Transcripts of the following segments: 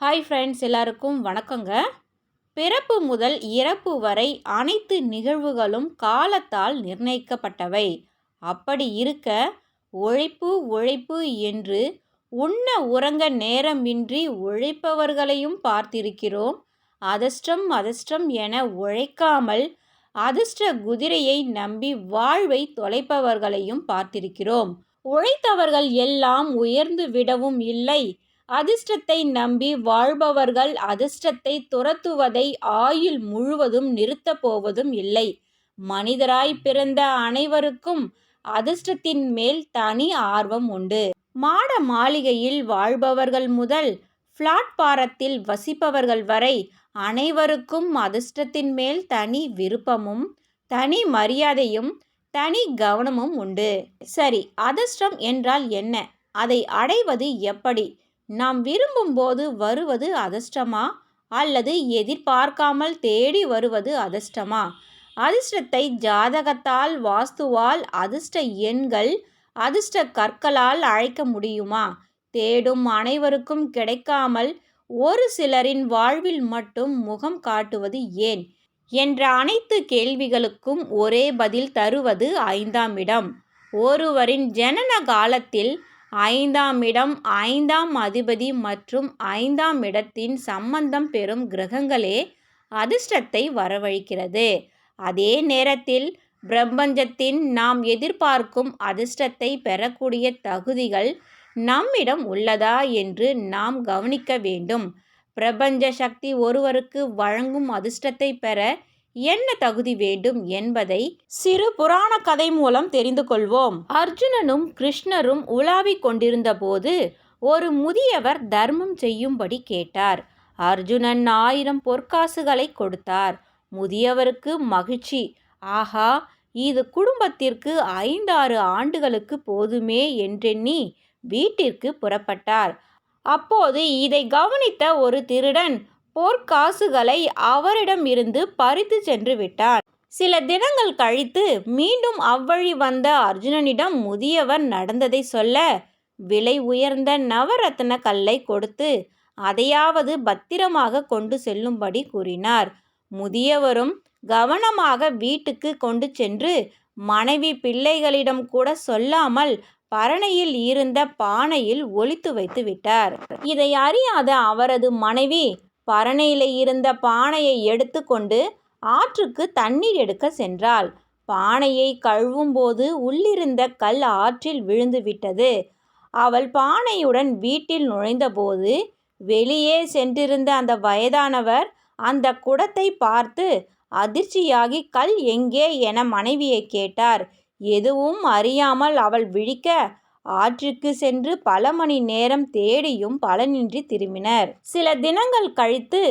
Hi friends எல்லாருக்கும் வணக்கங்க. பிறப்பு முதல் இறப்பு வரை அனைத்து நிகழ்வுகளும் காலத்தால் நிர்ணயிக்கப்பட்டவை. அப்படி இருக்க உழைப்பு உழைப்பு என்று உண்ண உறங்க நேரமின்றி உழைப்பவர்களையும் பார்த்திருக்கிறோம். அதிர்ஷ்டம் அதிர்ஷ்டம் என உழைக்காமல் அதிர்ஷ்ட குதிரையை நம்பி வாழ்வை தொலைப்பவர்களையும் பார்த்திருக்கிறோம். உழைத்தவர்கள் எல்லாம் உயர்ந்து விடவும் இல்லை. அதிர்ஷ்டத்தை நம்பி வாழ்பவர்கள் அதிர்ஷ்டத்தை துரத்துவதை ஆயுள் முழுவதும் நிறுத்தப் போவதும் இல்லை. மனிதராய் பிறந்த அனைவருக்கும் அதிர்ஷ்டத்தின் மேல் தனி ஆர்வம் உண்டு. மாட மாளிகையில் வாழ்பவர்கள் முதல் பிளாட்பாரத்தில் வசிப்பவர்கள் வரை அனைவருக்கும் அதிர்ஷ்டத்தின் மேல் தனி விருப்பமும் தனி மரியாதையும் தனி கவனமும் உண்டு. சரி அதிர்ஷ்டம் என்றால் என்ன? அதை அடைவது எப்படி? நாம் விரும்பும்போது வருவது அதிர்ஷ்டமா? அல்லது எதிர்பார்க்காமல் தேடி வருவது அதிர்ஷ்டமா? அதிர்ஷ்டத்தை ஜாதகத்தால் வாஸ்துவால் அதிர்ஷ்ட எண்கள் அதிர்ஷ்ட கற்களால் அழைக்க முடியுமா? தேடும் அனைவருக்கும் கிடைக்காமல் ஒரு சிலரின் வாழ்வில் மட்டும் முகம் காட்டுவது ஏன்? என்ற அனைத்து கேள்விகளுக்கும் ஒரே பதில் தருவது ஐந்தாம் இடம். ஒருவரின் ஜனன காலத்தில் ஐந்தாம் இடம் ஐந்தாம் அதிபதி மற்றும் ஐந்தாம் இடத்தின் சம்பந்தம் பெறும் கிரகங்களே அதிர்ஷ்டத்தை வரவழைக்கிறது. அதே நேரத்தில் பிரபஞ்சத்தின் நாம் எதிர்பார்க்கும் அதிர்ஷ்டத்தை பெறக்கூடிய தகுதிகள் நம்மிடம் உள்ளதா என்று நாம் கவனிக்க வேண்டும். பிரபஞ்ச சக்தி ஒருவருக்கு வழங்கும் அதிர்ஷ்டத்தை பெற என்ன தகுதி வேண்டும் என்பதை சிறு புராண கதை மூலம் தெரிந்து கொள்வோம். அர்ஜுனனும் கிருஷ்ணரும் உலாவிக் கொண்டிருந்த போது ஒரு முதியவர் தர்மம் செய்யும்படி கேட்டார். அர்ஜுனன் ஆயிரம் பொற்காசுகளை கொடுத்தார். முதியவருக்கு மகிழ்ச்சி. ஆஹா இது குடும்பத்திற்கு ஐந்தாறு ஆண்டுகளுக்கு போதுமே என்றெண்ணி வீட்டிற்கு புறப்பட்டார். அப்போது இதை கவனித்த ஒரு திருடன் போர்க்காசுகளை அவரிடமிருந்து பறித்து சென்று விட்டார் சில தினங்கள் கழித்து மீண்டும் அவ்வழி வந்த அர்ஜுனனிடம் முதியவர் நடந்ததை சொல்ல விலை உயர்ந்த நவரத்ன கல்லை கொடுத்து அதையாவது பத்திரமாக கொண்டு செல்லும்படி கூறினார். முதியவரும் கவனமாக வீட்டுக்கு கொண்டு சென்று மனைவி பிள்ளைகளிடம் கூட சொல்லாமல் பரணையில் இருந்த பானையில் ஒளித்து வைத்து விட்டார். இதை அறியாத அவரது மனைவி பரணையில் இருந்த பானையை எடுத்துக்கொண்டு ஆற்றுக்கு தண்ணீர் எடுக்க சென்றாள். பானையை கழுவும்போது உள்ளிருந்த கல் ஆற்றில் விழுந்து விட்டது அவள் பானையுடன் வீட்டில் நுழைந்தபோது வெளியே சென்றிருந்த அந்த வயதானவர் அந்த குடத்தை பார்த்து அதிர்ச்சியாகி கல் எங்கே? என மனைவியை கேட்டார். எதுவும் அறியாமல் அவள் விழிக்க ஆற்றுக்கு சென்று பல மணி நேரம் தேடியும் பலனின்றி திரும்பினர். சில தினங்கள் கழித்து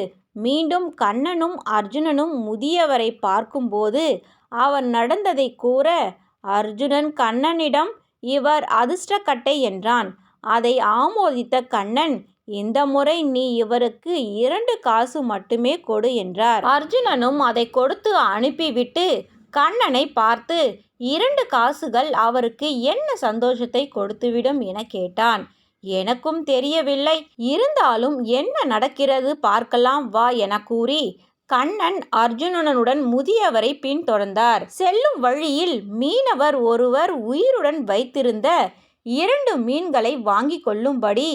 மீண்டும் கண்ணனும் அர்ஜுனனும் முதியவரை பார்க்கும்போது அவர் நடந்ததை கூற அர்ஜுனன் கண்ணனிடம் இவர் அதிர்ஷ்டக்கட்டை என்றான். அதை ஆமோதித்த கண்ணன் இந்த முறை நீ இவருக்கு இரண்டு காசு மட்டுமே கொடு என்றார். அர்ஜுனனும் அதை கொடுத்து அனுப்பிவிட்டு கண்ணனை பார்த்து இரண்டு காசுகள் அவருக்கு என்ன சந்தோஷத்தை கொடுத்துவிடும் என கேட்டான். எனக்கும் தெரியவில்லை. இருந்தாலும் என்ன நடக்கிறது பார்க்கலாம் வா என கூறி கண்ணன் அர்ஜுனனுடன் முதியவரை பின்தொடர்ந்தார். செல்லும் வழியில் மீனவர் ஒருவர் உயிருடன் வைத்திருந்த இரண்டு மீன்களை வாங்கி கொள்ளும்படி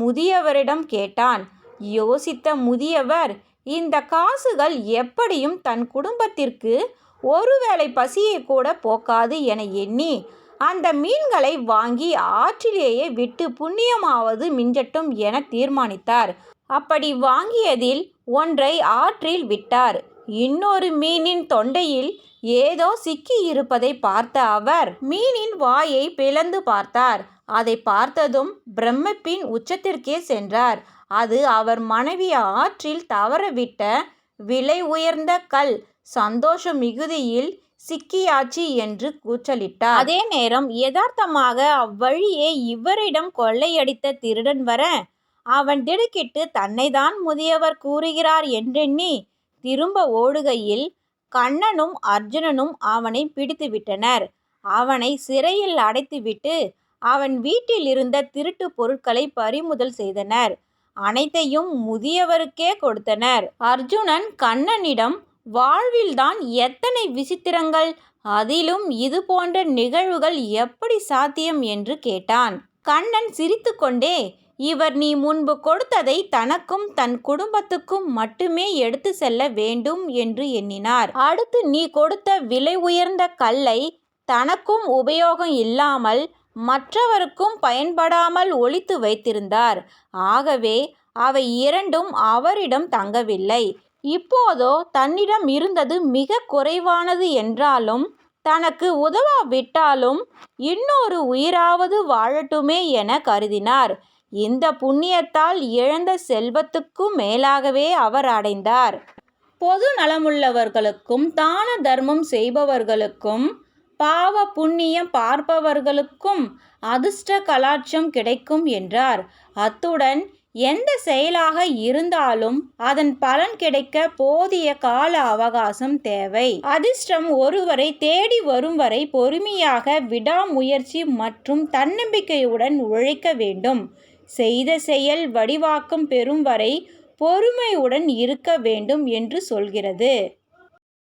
முதியவரிடம் கேட்டான். யோசித்த முதியவர் இந்த காசுகள் எப்படியும் தன் குடும்பத்திற்கு ஒருவேளை பசியை கூட போக்காது என எண்ணி அந்த மீன்களை வாங்கி ஆற்றிலேயே விட்டு புண்ணியமாவது மிஞ்சட்டும் என தீர்மானித்தார். அப்படி வாங்கியதில் ஒன்றை ஆற்றில் விட்டார். இன்னொரு மீனின் தொண்டையில் ஏதோ சிக்கி இருப்பதை பார்த்த அவர் மீனின் வாயை பிளந்து பார்த்தார். அதை பார்த்ததும் பிரம்மப்பின் உச்சத்திற்கே சென்றார். அது அவர் மனைவி ஆற்றில் தவறவிட்ட விலை உயர்ந்த கல் சந்தோஷ மிகுதியில் சிக்கியாச்சு என்று கூச்சலிட்டார். அதே நேரம் யதார்த்தமாக அவ்வழியே இவரிடம் கொள்ளையடித்த திருடன் வர அவன் திடுக்கிட்டு தன்னைதான் முதியவர் கூறுகிறார் என்றெண்ணி திரும்ப ஓடுகையில் கண்ணனும் அர்ஜுனனும் அவனை பிடித்துவிட்டனர் அவனை சிறையில் அடைத்துவிட்டு அவன் வீட்டில் இருந்த திருட்டு பொருட்களை பறிமுதல் செய்தனர். அனைத்தையும் முதியவருக்கே கொடுத்தனர். அர்ஜுனன் கண்ணனிடம் வாழ்வில்தான் எத்தனை விசித்திரங்கள் அதிலும் இது போன்ற நிகழ்வுகள் எப்படி சாத்தியம் என்று கேட்டான். கண்ணன் சிரித்துக்கொண்டே இவர் நீ முன்பு கொடுத்ததை தனக்கும் தன் குடும்பத்துக்கும் மட்டுமே எடுத்து செல்ல வேண்டும் என்று எண்ணினார். அடுத்து நீ கொடுத்த விலை உயர்ந்த கல்லை தனக்கும் உபயோகம் இல்லாமல் மற்றவருக்கும் பயன்படாமல் ஒழித்து வைத்திருந்தார். ஆகவே அவை இரண்டும் அவரிடம் தங்கவில்லை. இப்போதோ தன்னிடம் இருந்தது மிக குறைவானது என்றாலும் தனக்கு உதவாவிட்டாலும் இன்னொரு உயிராவது வாழட்டுமே என கருதினார். இந்த புண்ணியத்தால் இழந்த செல்வத்துக்கும் மேலாகவே அவர் அடைந்தார். பொது நலமுள்ளவர்களுக்கும் தான தர்மம் செய்பவர்களுக்கும் பாவ புண்ணியம் பார்ப்பவர்களுக்கும் அதிர்ஷ்ட கலாட்சம் கிடைக்கும் என்றார். அத்துடன் எந்த செயலாக இருந்தாலும் அதன் பலன் கிடைக்க போதிய கால அவகாசம் தேவை. அதிர்ஷ்டம் ஒருவரை தேடி வரும் வரை பொறுமையாக விடாமுயற்சி மற்றும் தன்னம்பிக்கையுடன் உழைக்க வேண்டும். செய்த செயல் வடிவாக்கம் பெறும் வரை பொறுமையுடன் இருக்க வேண்டும் என்று சொல்கிறது.